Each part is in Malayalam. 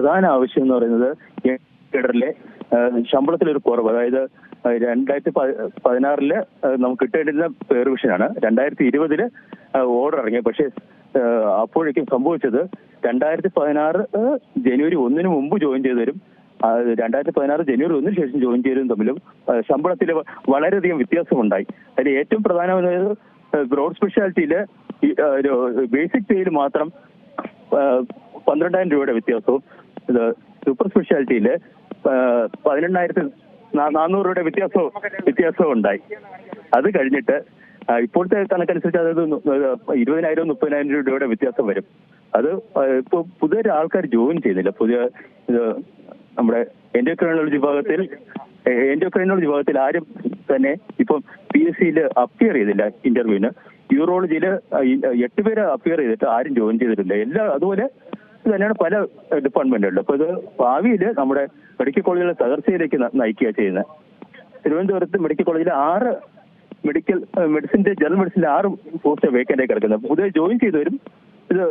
പ്രധാന ആവശ്യം എന്ന് പറയുന്നത് കേഡറിലെ ശമ്പളത്തിലൊരു കുറവ്. അതായത് രണ്ടായിരത്തി പതിനാറിൽ നമുക്ക് കിട്ടേണ്ടിരുന്ന പെർവിഷനാണ് രണ്ടായിരത്തി ഇരുപതിൽ ഓർഡർ ഇറങ്ങി. പക്ഷേ അപ്പോഴേക്കും സംഭവിച്ചത് രണ്ടായിരത്തി പതിനാറ് ജനുവരി ഒന്നിന് മുമ്പ് ജോയിൻ ചെയ്തവരും രണ്ടായിരത്തി പതിനാറ് ജനുവരി ഒന്നിന് ശേഷം ജോയിൻ ചെയ്തതും തമ്മിലും ശമ്പളത്തിൽ വളരെയധികം വ്യത്യാസമുണ്ടായി. അതിൽ ഏറ്റവും പ്രധാനമായത് ബ്രോഡ് സ്പെഷ്യാലിറ്റിയിൽ ബേസിക് പേയിൽ മാത്രം പന്ത്രണ്ടായിരം രൂപയുടെ വ്യത്യാസവും ഇത് സൂപ്പർ സ്പെഷ്യാലിറ്റിയിൽ ആ, പതിനെണ്ണായിരത്തി നാനൂറ് രൂപയുടെ വ്യത്യാസവും വ്യത്യാസവും ഉണ്ടായി. അത് കഴിഞ്ഞിട്ട് ഇപ്പോഴത്തെ കണക്കനുസരിച്ച് അതായത് ഇരുപതിനായിരം മുപ്പതിനായിരം രൂപയുടെ വ്യത്യാസം വരും. അത് ഇപ്പോൾ ഇപ്പൊ പുതിയ ആൾക്കാർ ജോയിൻ ചെയ്യുന്നില്ല. പുതിയ ഇത് നമ്മുടെ എൻഡോക്രൈനോളജി വിഭാഗത്തിൽ എൻഡോക്രൈനോളജി വിഭാഗത്തിൽ ആരും തന്നെ ഇപ്പം പി എസ് സിയിൽ അപ്പിയർ ചെയ്തില്ല ഇന്റർവ്യൂവിന് യൂറോളജിയിൽ എട്ട് പേര് അപ്പിയർ ചെയ്തിട്ട് ആരും ജോയിൻ ചെയ്തിട്ടില്ല. എല്ലാ അതുപോലെ തന്നെയാണ് പല ഡിപ്പാർട്ട്മെന്റുകളിലും അപ്പൊ ഇത് ഭാവിയിൽ നമ്മുടെ മെഡിക്കൽ കോളേജുകളെ തകർച്ചയിലേക്ക് നയിക്കുക ചെയ്യുന്നത് തിരുവനന്തപുരത്ത് മെഡിക്കൽ കോളേജിൽ ആറ് മെഡിക്കൽ മെഡിസിന്റെ ജനറൽ മെഡിസിന്റെ ആറ് പോസ്റ്റ് വേക്കന്റെ കിടക്കുന്നത് പുതിയ ജോയിൻ ചെയ്തവരും ഇത്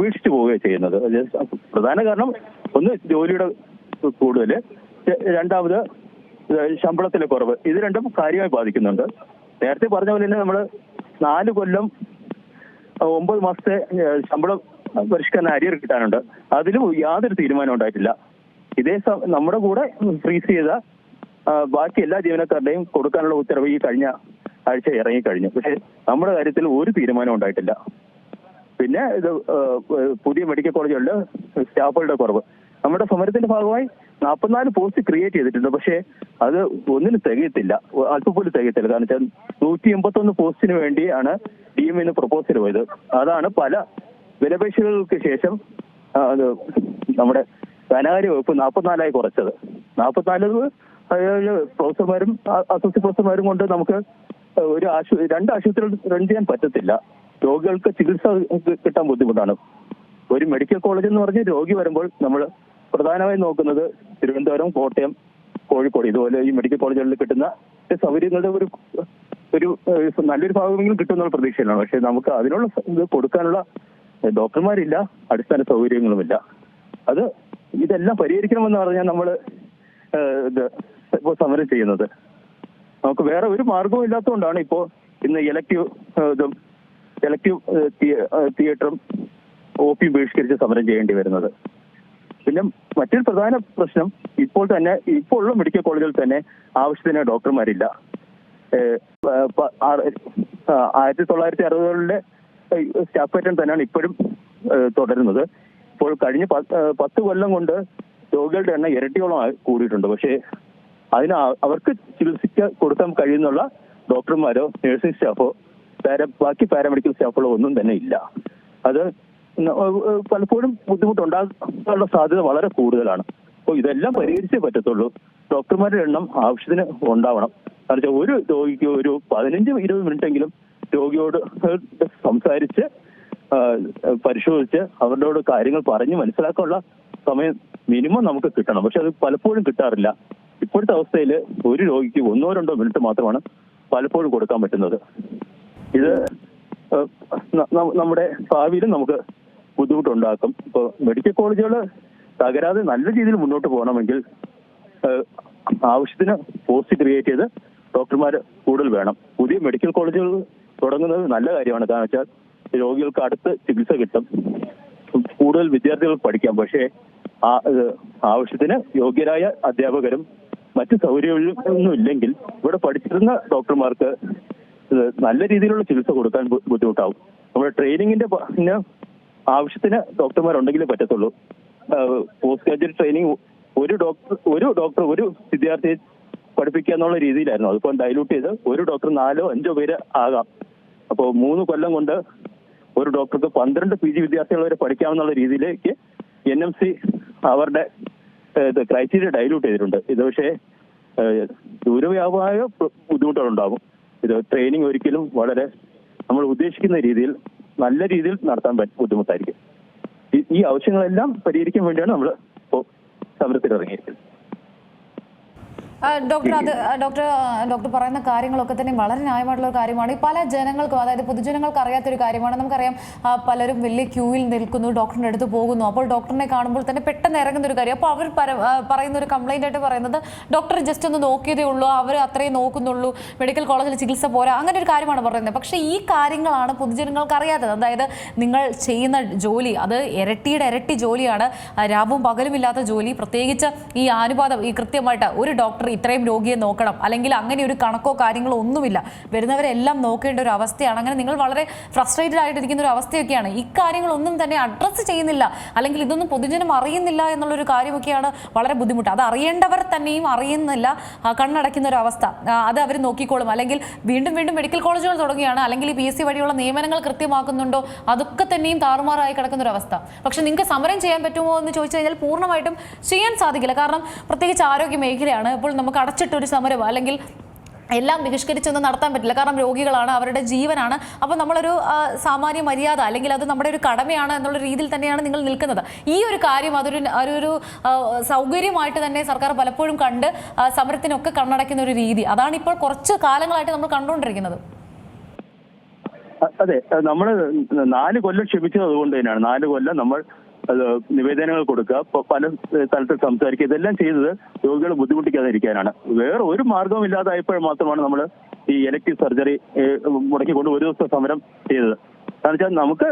വീക്ഷിച്ചു പോവുകയാണ് ചെയ്യുന്നത്. പ്രധാന കാരണം ഒന്ന് ജോലിയുടെ കൂടുതൽ രണ്ടാമത് ശമ്പളത്തിലെ കുറവ്. ഇത് രണ്ടും കാര്യമായി ബാധിക്കുന്നുണ്ട്. നേരത്തെ പറഞ്ഞ പോലെ തന്നെ നമ്മൾ നാല് കൊല്ലം ഒമ്പത് മാസത്തെ ശമ്പളം പരിഷ്കരണ അരിയർ കിട്ടാനുണ്ട്. അതിലും യാതൊരു തീരുമാനം ഉണ്ടായിട്ടില്ല. ഇതേ നമ്മുടെ കൂടെ ഫ്രീസ് ചെയ്ത ബാക്കി എല്ലാ ജീവനക്കാരുടെയും കൊടുക്കാനുള്ള ഉത്തരവ് ഈ കഴിഞ്ഞ ആഴ്ച ഇറങ്ങിക്കഴിഞ്ഞു. പക്ഷെ നമ്മുടെ കാര്യത്തിൽ ഒരു തീരുമാനം ഉണ്ടായിട്ടില്ല. പിന്നെ ഇത് പുതിയ മെഡിക്കൽ കോളേജുകളിൽ സ്റ്റാഫുകളുടെ കുറവ്. നമ്മുടെ സമരത്തിന്റെ ഭാഗമായി നാൽപ്പത്തിനാല് പോസ്റ്റ് ക്രിയേറ്റ് ചെയ്തിട്ടുണ്ട്. പക്ഷേ അത് ഒന്നിനും തികയത്തില്ല. അല്പം പോലും തികയത്തില്ല. കാരണം വെച്ചാൽ നൂറ്റി എൺപത്തൊന്ന് പോസ്റ്റിന് വേണ്ടിയാണ് ഡി എം ഇന്ന് പ്രപ്പോസൽ പോയത്. അതാണ് പല വിലപേശകൾക്ക് ശേഷം അത് നമ്മുടെ ധനകാര്യ വകുപ്പ് നാൽപ്പത്തിനാലായി കുറച്ചത്. നാൽപ്പത്തിനാല് പ്രൊഫസർമാരും അസോസിയേറ്റ് പ്രൊഫസർമാരും കൊണ്ട് നമുക്ക് ഒരു ആശു രണ്ട് ആശുപത്രികൾ റൺ ചെയ്യാൻ പറ്റത്തില്ല. രോഗികൾക്ക് ചികിത്സ കിട്ടാൻ ബുദ്ധിമുട്ടാണ്. ഒരു മെഡിക്കൽ കോളേജ് എന്ന് പറഞ്ഞ് രോഗി വരുമ്പോൾ നമ്മൾ പ്രധാനമായും നോക്കുന്നത് തിരുവനന്തപുരം കോട്ടയം കോഴിക്കോട്. ഇതുപോലെ ഈ മെഡിക്കൽ കോളേജുകളിൽ കിട്ടുന്ന സൗകര്യങ്ങളുടെ ഒരു ഒരു നല്ലൊരു ഭാഗമെങ്കിലും കിട്ടുമെന്നുള്ള പ്രതീക്ഷയിലാണ്. പക്ഷെ നമുക്ക് അതിനുള്ള ഇത് കൊടുക്കാനുള്ള ഡോക്ടർമാരില്ല അടിസ്ഥാന സൗകര്യങ്ങളുമില്ല. അത് ഇതെല്ലാം പരിഹരിക്കണമെന്ന് പറഞ്ഞാൽ നമ്മൾ ഇപ്പോ ഇപ്പോൾ സമരം ചെയ്യുന്നത്. നമുക്ക് വേറെ ഒരു മാർഗവും ഇല്ലാത്തതുകൊണ്ടാണ് ഇപ്പോൾ ഇന്ന് ഇലക്ടീവ് ഇതും ഇലക്ടീവ് തിയേറ്ററും ഒ പിയും ബഹിഷ്കരിച്ച് സമരം ചെയ്യേണ്ടി വരുന്നത്. പിന്നെ മറ്റൊരു പ്രധാന പ്രശ്നം ഇപ്പോൾ തന്നെ ഇപ്പോൾ ഉള്ള മെഡിക്കൽ കോളേജുകളിൽ തന്നെ ആവശ്യത്തിന് ഡോക്ടർമാരില്ല. ആയിരത്തി തൊള്ളായിരത്തി അറുപതുകളിലെ സ്റ്റാഫ് പാറ്റേൺ തന്നെയാണ് ഇപ്പോഴും തുടരുന്നത്. ഇപ്പോൾ കഴിഞ്ഞ പത്ത് കൊല്ലം കൊണ്ട് രോഗികളുടെ എണ്ണം ഇരട്ടിയോളം കൂടിയിട്ടുണ്ട്. പക്ഷേ അതിന് അവർക്ക് ചികിത്സിക്ക കൊടുക്കാൻ കഴിയുന്നുള്ള ഡോക്ടർമാരോ നഴ്സിംഗ് സ്റ്റാഫോ ബാക്കി പാരാമെഡിക്കൽ സ്റ്റാഫുകളോ ഒന്നും തന്നെ ഇല്ല. അത് പലപ്പോഴും ബുദ്ധിമുട്ടുണ്ടാകാനുള്ള സാധ്യത വളരെ കൂടുതലാണ്. അപ്പോൾ ഇതെല്ലാം പരിഹരിച്ചേ പറ്റത്തുള്ളൂ. ഡോക്ടർമാരുടെ എണ്ണം ആവശ്യത്തിന് ഉണ്ടാവണം. കാരണം ഒരു രോഗിക്ക് ഒരു പതിനഞ്ച് ഇരുപത് മിനിറ്റ് എങ്കിലും രോഗിയോട് സംസാരിച്ച് പരിശോധിച്ച് അവരോട് കാര്യങ്ങൾ പറഞ്ഞ് മനസ്സിലാക്കാനുള്ള സമയം മിനിമം നമുക്ക് കിട്ടണം. പക്ഷെ അത് പലപ്പോഴും കിട്ടാറില്ല. ഇപ്പോഴത്തെ അവസ്ഥയിൽ ഒരു രോഗിക്ക് ഒന്നോ രണ്ടോ മിനിറ്റ് മാത്രമാണ് പലപ്പോഴും കൊടുക്കാൻ പറ്റുന്നത്. ഇത് നമ്മുടെ ഭാവിയിലും നമുക്ക് ബുദ്ധിമുട്ടുണ്ടാക്കും. ഇപ്പോൾ മെഡിക്കൽ കോളേജുകൾ തകരാതെ നല്ല രീതിയിൽ മുന്നോട്ട് പോകണമെങ്കിൽ ആവശ്യത്തിന് പോസ്റ്റ് ക്രിയേറ്റ് ചെയ്ത് ഡോക്ടർമാർ കൂടുതൽ വേണം. പുതിയ മെഡിക്കൽ കോളേജുകൾ തുടങ്ങുന്നത് നല്ല കാര്യമാണ്. കാരണം വെച്ചാൽ രോഗികൾക്ക് അടുത്ത് ചികിത്സ കിട്ടും. കൂടുതൽ വിദ്യാർത്ഥികൾ പഠിക്കാം. പക്ഷേ ആ ആവശ്യത്തിന് യോഗ്യരായ അധ്യാപകരും മറ്റു സൗകര്യങ്ങളൊന്നും ഇല്ലെങ്കിൽ ഇവിടെ പഠിച്ചിരുന്ന ഡോക്ടർമാർക്ക് നല്ല രീതിയിലുള്ള ചികിത്സ കൊടുക്കാൻ ബുദ്ധിമുട്ടാവും. നമ്മുടെ ട്രെയിനിങ്ങിന്റെ ആവശ്യത്തിന് ഡോക്ടർമാരുണ്ടെങ്കിലേ പറ്റത്തുള്ളൂ. പോസ്റ്റ് ഗ്രാജുവേറ്റ് ട്രെയിനിങ് ഒരു ഡോക്ടർ ഒരു ഡോക്ടർ ഒരു വിദ്യാർത്ഥിയെ പഠിപ്പിക്കുക എന്നുള്ള രീതിയിലായിരുന്നു. അതിപ്പോൾ ഡൈലൂട്ട് ചെയ്ത് ഒരു ഡോക്ടർ നാലോ അഞ്ചോ പേര് ആകാം. അപ്പോൾ മൂന്ന് കൊല്ലം കൊണ്ട് ഒരു ഡോക്ടർക്ക് പന്ത്രണ്ട് പി ജി വിദ്യാർത്ഥികൾ വരെ പഠിക്കാമെന്നുള്ള രീതിയിലേക്ക് എൻ എം സി അവരുടെ ക്രൈറ്റീരിയ ഡൈലൂട്ട് ചെയ്തിട്ടുണ്ട്. ഇത് പക്ഷേ ദൂരവ്യാപകമായ ബുദ്ധിമുട്ടുകളുണ്ടാകും. ഇത് ട്രെയിനിങ് ഒരിക്കലും വളരെ നമ്മൾ ഉദ്ദേശിക്കുന്ന രീതിയിൽ നല്ല രീതിയിൽ നടത്താൻ പറ്റും ബുദ്ധിമുട്ടായിരിക്കും. ഈ- ആവശ്യങ്ങളെല്ലാം പരിഹരിക്കാൻ വേണ്ടിയാണ് നമ്മൾ ഇപ്പോൾ സമരത്തിൽ ഇറങ്ങിയിരിക്കുന്നത് ഡോക്ടർ അത് ഡോക്ടർ ഡോക്ടർ പറയുന്ന കാര്യങ്ങളൊക്കെ തന്നെ വളരെ ന്യായമായിട്ടുള്ള ഒരു കാര്യമാണ്. പല ജനങ്ങൾക്കും അതായത് പൊതുജനങ്ങൾക്ക് അറിയാത്തൊരു കാര്യമാണ്. നമുക്കറിയാം പലരും വലിയ ക്യൂവിൽ നിൽക്കുന്നു ഡോക്ടറിന്റെ അടുത്ത് പോകുന്നു. അപ്പോൾ ഡോക്ടറിനെ കാണുമ്പോൾ തന്നെ പെട്ടെന്ന് ഇറങ്ങുന്ന ഒരു കാര്യം. അപ്പോൾ അവർ പറയുന്ന ഒരു കംപ്ലൈന്റ് ആയിട്ട് പറയുന്നത് ഡോക്ടർ ജസ്റ്റ് ഒന്ന് നോക്കിയതേ ഉള്ളൂ. അവർ അത്രയും നോക്കുന്നുള്ളൂ. മെഡിക്കൽ കോളേജിൽ ചികിത്സ പോരാ. അങ്ങനെ ഒരു കാര്യമാണ് പറയുന്നത്. പക്ഷേ ഈ കാര്യങ്ങളാണ് പൊതുജനങ്ങൾക്ക് അറിയാത്തത്. അതായത് നിങ്ങൾ ചെയ്യുന്ന ജോലി അത് ഇരട്ടിയുടെ ഇരട്ടി ജോലിയാണ്. രാവും പകലുമില്ലാത്ത ജോലി. പ്രത്യേകിച്ച് ഈ അനുപാതം ഈ കൃത്യമായിട്ട് ഒരു ഡോക്ടർ ഇത്രയും രോഗിയെ നോക്കണം. അല്ലെങ്കിൽ അങ്ങനെ ഒരു കണക്കോ കാര്യങ്ങളോ ഒന്നുമില്ല. വരുന്നവരെല്ലാം നോക്കേണ്ട ഒരു അവസ്ഥയാണ്. അങ്ങനെ നിങ്ങൾ വളരെ ഫ്രസ്ട്രേറ്റഡ് ആയിട്ടിരിക്കുന്ന ഒരു അവസ്ഥയൊക്കെയാണ്. ഇക്കാര്യങ്ങളൊന്നും തന്നെ അഡ്രസ്സ് ചെയ്യുന്നില്ല. അല്ലെങ്കിൽ ഇതൊന്നും പൊതുജനം അറിയുന്നില്ല എന്നുള്ളൊരു കാര്യമൊക്കെയാണ് വളരെ ബുദ്ധിമുട്ട്. അത് അറിയേണ്ടവർ തന്നെയും അറിയുന്നില്ല. കണ്ണടയ്ക്കുന്ന ഒരു അവസ്ഥ. അത് അവർ നോക്കിക്കോളും. അല്ലെങ്കിൽ വീണ്ടും വീണ്ടും മെഡിക്കൽ കോളേജുകൾ തുടങ്ങുകയാണ്. അല്ലെങ്കിൽ പി എസ് സി വഴിയുള്ള നിയമനങ്ങൾ കൃത്യമാക്കുന്നുണ്ടോ? അതൊക്കെ തന്നെയും താറുമാറായി കിടക്കുന്ന ഒരു അവസ്ഥ. പക്ഷെ നിങ്ങൾക്ക് സമരം ചെയ്യാൻ പറ്റുമോ എന്ന് ചോദിച്ചു കഴിഞ്ഞാൽ പൂർണമായിട്ടും ചെയ്യാൻ സാധിക്കില്ല. കാരണം പ്രത്യേകിച്ച് ആരോഗ്യ മേഖലയാണ്. ഇപ്പോൾ നമുക്ക് അടച്ചിട്ടൊരു സമരം അല്ലെങ്കിൽ എല്ലാം ബഹിഷ്കരിച്ചൊന്നും നടത്താൻ പറ്റില്ല. കാരണം രോഗികളാണ് അവരുടെ ജീവനാണ്. അപ്പോൾ നമ്മളൊരു സാമാന്യ മര്യാദ അല്ലെങ്കിൽ അത് നമ്മുടെ ഒരു കടമയാണ് എന്നുള്ള രീതിയിൽ തന്നെയാണ് നിങ്ങൾ നിൽക്കുന്നത്. ഈ ഒരു കാര്യം അതൊരു ഒരു സൗകര്യമായിട്ട് തന്നെ സർക്കാർ പലപ്പോഴും കണ്ട് സമരത്തിനൊക്കെ കണ്ണടയ്ക്കുന്ന ഒരു രീതി. അതാണ് ഇപ്പോൾ കുറച്ച് കാലങ്ങളായിട്ട് നമ്മൾ കണ്ടുകൊണ്ടിരിക്കുന്നത്. അതെ. നമ്മൾ നാല് കൊല്ലം ക്ഷമിച്ചത് അതുകൊണ്ട് തന്നെയാണ്. നാല് കൊല്ലം നമ്മൾ നിവേദനങ്ങൾ കൊടുക്കുക. പല സ്ഥലത്ത് സംസാരിക്കുക. ഇതെല്ലാം ചെയ്തത് രോഗികളെ ബുദ്ധിമുട്ടിക്കാതിരിക്കാനാണ്. വേറെ ഒരു മാർഗവും ഇല്ലാതായപ്പോൾ മാത്രമാണ് നമ്മൾ ഈ എലക്ടീവ് സർജറി മുടക്കിക്കൊണ്ട് ഒരു ദിവസം സമരം ചെയ്തത്. കാരണം വെച്ചാൽ നമുക്ക്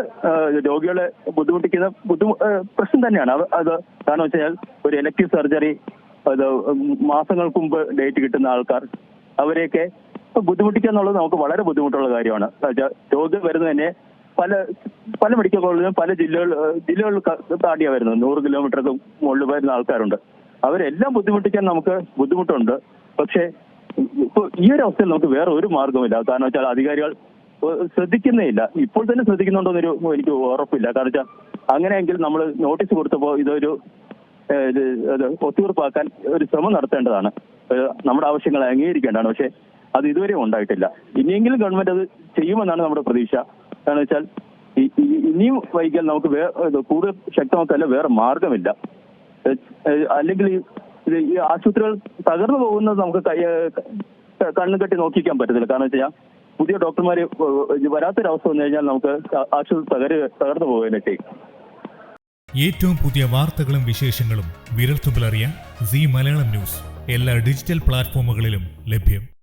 രോഗികളെ ബുദ്ധിമുട്ടിക്കുന്ന ബുദ്ധിമു പ്രശ്നം തന്നെയാണ്. അത് കാരണം വെച്ചാൽ ഒരു എലക്ടീവ് സർജറി അത് മാസങ്ങൾക്ക് മുമ്പ് ഡേറ്റ് കിട്ടുന്ന ആൾക്കാർ അവരെയൊക്കെ ബുദ്ധിമുട്ടിക്കുക എന്നുള്ളത് നമുക്ക് വളരെ ബുദ്ധിമുട്ടുള്ള കാര്യമാണ്. രോഗം വരുന്നത് തന്നെ പല പല മെഡിക്കൽ കോളേജിലും പല ജില്ലകൾ ജില്ലകളിൽ താണ്ടിയാ വരുന്നത്. നൂറ് കിലോമീറ്റർക്ക് മുകളിൽ വരുന്ന ആൾക്കാരുണ്ട്. അവരെല്ലാം ബുദ്ധിമുട്ടിക്കാൻ നമുക്ക് ബുദ്ധിമുട്ടുണ്ട്. പക്ഷേ ഇപ്പൊ ഈ ഒരു അവസ്ഥയിൽ നമുക്ക് വേറെ ഒരു മാർഗമില്ല കാരണം വെച്ചാൽ അധികാരികൾ ശ്രദ്ധിക്കുന്നേ ഇല്ല ഇപ്പോൾ തന്നെ ശ്രദ്ധിക്കുന്നുണ്ടോ എന്നൊരു എനിക്ക് ഉറപ്പില്ല. കാരണം വെച്ചാൽ അങ്ങനെയെങ്കിൽ നമ്മൾ നോട്ടീസ് കൊടുത്തപ്പോൾ ഇതൊരു ഒത്തുതീർപ്പാക്കാൻ ഒരു ശ്രമം നടത്തേണ്ടതാണ്. നമ്മുടെ ആവശ്യങ്ങൾ അംഗീകരിക്കേണ്ടതാണ്. പക്ഷേ അത് ഇതുവരെ ഉണ്ടായിട്ടില്ല. ഇനിയെങ്കിലും ഗവൺമെന്റ് അത് ചെയ്യുമെന്നാണ് നമ്മുടെ പ്രതീക്ഷ. കാരണം വെച്ചാൽ ഇനിയും വൈകിയാൽ നമുക്ക് കൂടുതൽ ശക്തമാക്കല്ല വേറെ മാർഗമില്ല. അല്ലെങ്കിൽ ഈ ആശുപത്രികൾ തകർന്നു പോകുന്നത് നമുക്ക് കണ്ണും കെട്ടി നോക്കിക്കാൻ പറ്റത്തില്ല. കാരണം വെച്ച് കഴിഞ്ഞാൽ പുതിയ ഡോക്ടർമാര് വരാത്തൊരവസ്ഥ വന്നു കഴിഞ്ഞാൽ നമുക്ക് ആശുപത്രി തകര് തകർന്നു പോകാനായിട്ട്. ഏറ്റവും പുതിയ വാർത്തകളും വിശേഷങ്ങളും വിരൽത്തുമ്പിലറിയാൻ സി മലയാളം ന്യൂസ്. എല്ലാ ഡിജിറ്റൽ പ്ലാറ്റ്ഫോമുകളിലും ലഭ്യം.